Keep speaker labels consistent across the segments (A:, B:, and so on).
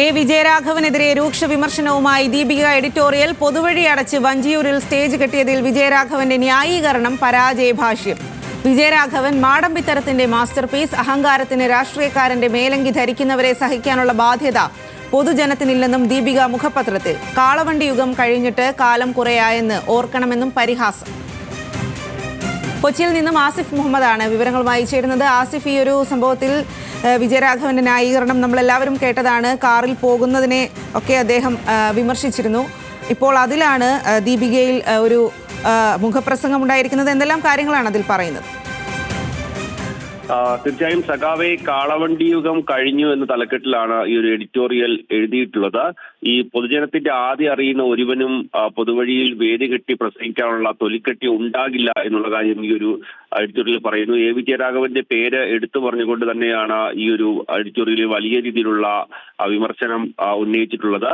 A: A വിജയരാഘവനെതിരെ രൂക്ഷ വിമർശനവുമായി Deepika editorial പൊതുവഴി അടച്ച് വഞ്ചിയൂരിൽ സ്റ്റേജ് കെട്ടിയതിൽ വിജയരാഘവന്റെ ന്യായീകരണം പരാജയഭാഷ്യം വിജയരാഘവൻ മാടമ്പിത്തരത്തിന്റെ മാസ്റ്റർ പീസ് അഹങ്കാരത്തിന് രാഷ്ട്രീയക്കാരന്റെ മേലങ്കി ധരിക്കുന്നവരെ സഹിക്കാനുള്ള ബാധ്യത പൊതുജനത്തിനില്ലെന്നും ദീപിക മുഖപത്രത്തിൽ. കാളവണ്ടി യുഗം കഴിഞ്ഞിട്ട് കാലം കുറയായെന്ന് ഓർക്കണമെന്നും പരിഹാസം. കൊച്ചിയിൽ നിന്നും ആസിഫ് മുഹമ്മദാണ് വിവരങ്ങളുമായി ചേരുന്നത്. ആസിഫ് ഈ ഒരു സംഭവത്തിൽ വിജയരാഘവന്റെ ന്യായീകരണം നമ്മളെല്ലാവരും കേട്ടതാണ്. കാറിൽ പോകുന്നതിനെ ഒക്കെ അദ്ദേഹം വിമർശിച്ചിരുന്നു. ഇപ്പോൾ അതിലാണ് ദീപികയിൽ ഒരു മുഖപ്രസംഗം ഉണ്ടായിരിക്കുന്നത്. എന്തെല്ലാം കാര്യങ്ങളാണ് അതിൽ പറയുന്നത്?
B: തീർച്ചയായും സഖാവെ കാളവണ്ടി യുഗം കഴിഞ്ഞു എന്ന തലക്കെട്ടിലാണ് ഈ ഒരു എഡിറ്റോറിയൽ എഴുതിയിട്ടുള്ളത്. ഈ പൊതുജനത്തിന്റെ ആദ്യം അറിയുന്ന ഒരുവനും പൊതുവഴിയിൽ വേദി കെട്ടി പ്രസംഗിക്കാനുള്ള തൊലിക്കെട്ടി ഉണ്ടാകില്ല എന്നുള്ള കാര്യം ഈ ഒരു എഡിറ്റോറിയൽ പറയുന്നു. എ വി പേര് എടുത്തു പറഞ്ഞുകൊണ്ട് തന്നെയാണ് ഈ ഒരു എഡിറ്റോറിയലിൽ വലിയ രീതിയിലുള്ള വിമർശനം ഉന്നയിച്ചിട്ടുള്ളത്.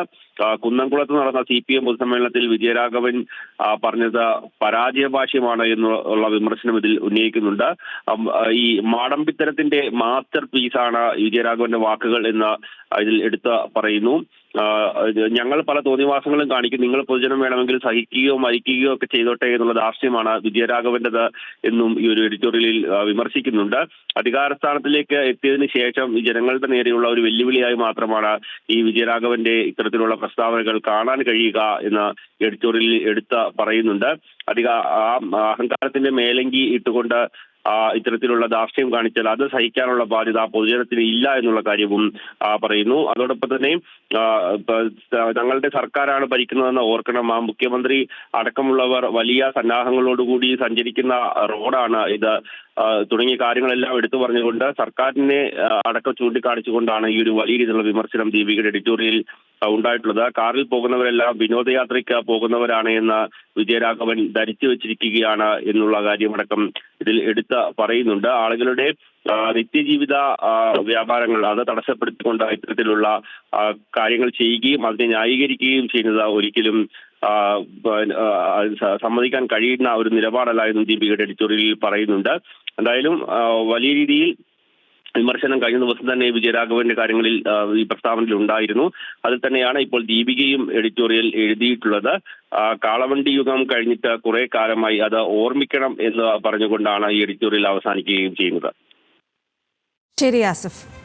B: കുന്നംകുളത്ത് നടന്ന സി പി എം പൊതുസമ്മേളനത്തിൽ വിജയരാഘവൻ പറഞ്ഞത് പരാജയ ഭാഷ്യമാണ് എന്നുള്ള വിമർശനം ഇതിൽ ഉന്നയിക്കുന്നുണ്ട്. ഈ മാടമ്പിത്തരത്തിന്റെ മാസ്റ്റർ പീസാണ് വിജയരാഘവന്റെ വാക്കുകൾ എന്ന് ഇതിൽ എടുത്ത് പറയുന്നു. ഞങ്ങൾ പല തോന്നിവാസങ്ങളും കാണിക്കും. നിങ്ങൾ പൊതുജനം വേണമെങ്കിൽ സഹിക്കുകയോ മരിക്കുകയോ ഒക്കെ ചെയ്തോട്ടെ എന്നുള്ള ധാർഷ്ട്യമാണ് വിജയരാഘവന്റേത് എന്നും ഈ ഒരു എഡിറ്റോറിയലിൽ വിമർശിക്കുന്നുണ്ട്. അധികാരസ്ഥാനത്തിലേക്ക് എത്തിയതിനു ശേഷം ജനങ്ങളുടെ നേരെയുള്ള ഒരു വെല്ലുവിളിയായി മാത്രമാണ് ഈ വിജയരാഘവന്റെ ഇത്തരത്തിലുള്ള പ്രസ്താവനകൾ കാണാൻ കഴിയുക എന്ന് എഡിറ്റോറിയലിൽ എടുത്ത് പറയുന്നുണ്ട്. അധിക ആ അഹങ്കാരത്തിന്റെ മേലങ്കി ഇട്ടുകൊണ്ട് ഇത്തരത്തിലുള്ള ദാർഷ്ട്യം കാണിച്ചാൽ അത് സഹിക്കാനുള്ള ബാധ്യത പൊതുജനത്തിന് ഇല്ല എന്നുള്ള കാര്യവും പറയുന്നു. അതോടൊപ്പം തന്നെ തങ്ങളുടെ സർക്കാരാണ് ഭരിക്കുന്നതെന്ന് ഓർക്കണം. ആ മുഖ്യമന്ത്രി അടക്കമുള്ളവർ വലിയ സന്നാഹങ്ങളോടുകൂടി സഞ്ചരിക്കുന്ന റോഡാണ് ഇത്. തുടങ്ങിയ കാര്യങ്ങളെല്ലാം എടുത്തു പറഞ്ഞുകൊണ്ട് സർക്കാരിനെ അടക്കം ചൂണ്ടിക്കാണിച്ചുകൊണ്ടാണ് ഈ ഒരു വലിയ രീതിയിലുള്ള വിമർശനം ദീപികയുടെ എഡിറ്റോറിയൽ ഉണ്ടായിട്ടുള്ളത്. കാറിൽ പോകുന്നവരെല്ലാം വിനോദയാത്രയ്ക്ക് പോകുന്നവരാണ് എന്ന് വിജയരാഘവൻ ധരിച്ചു വെച്ചിരിക്കുകയാണ് എന്നുള്ള കാര്യമടക്കം ഇതിൽ എടുത്ത് പറയുന്നുണ്ട്. ആളുകളുടെ നിത്യജീവിത വ്യാപാരങ്ങൾ അത് തടസ്സപ്പെടുത്തിക്കൊണ്ട് ഇത്തരത്തിലുള്ള കാര്യങ്ങൾ ചെയ്യുകയും അതിനെ ന്യായീകരിക്കുകയും ചെയ്യുന്നത് ഒരിക്കലും സമ്മതിക്കാൻ കഴിയുന്ന ഒരു നിലപാടല്ല എന്നും ദീപികയുടെ എഡിറ്റോറിയലിൽ പറയുന്നുണ്ട്. എന്തായാലും വലിയ രീതിയിൽ വിമർശനം കഴിഞ്ഞ ദിവസം തന്നെ വിജയരാഘവന്റെ കാര്യങ്ങളിൽ ഈ പ്രസ്താവനയിൽ ഉണ്ടായിരുന്നു. അതിൽ തന്നെയാണ് ഇപ്പോൾ ദീപികയും എഡിറ്റോറിയൽ എഴുതിയിട്ടുള്ളത്. കാളവണ്ടി യുഗം കഴിഞ്ഞിട്ട് കുറെ കാലമായി അത് ഓർമ്മിക്കണം എന്ന് പറഞ്ഞുകൊണ്ടാണ് ഈ എഡിറ്റോറിയൽ അവസാനിക്കുകയും ചെയ്യുന്നത്.
A: ശരി ആസിഫ്.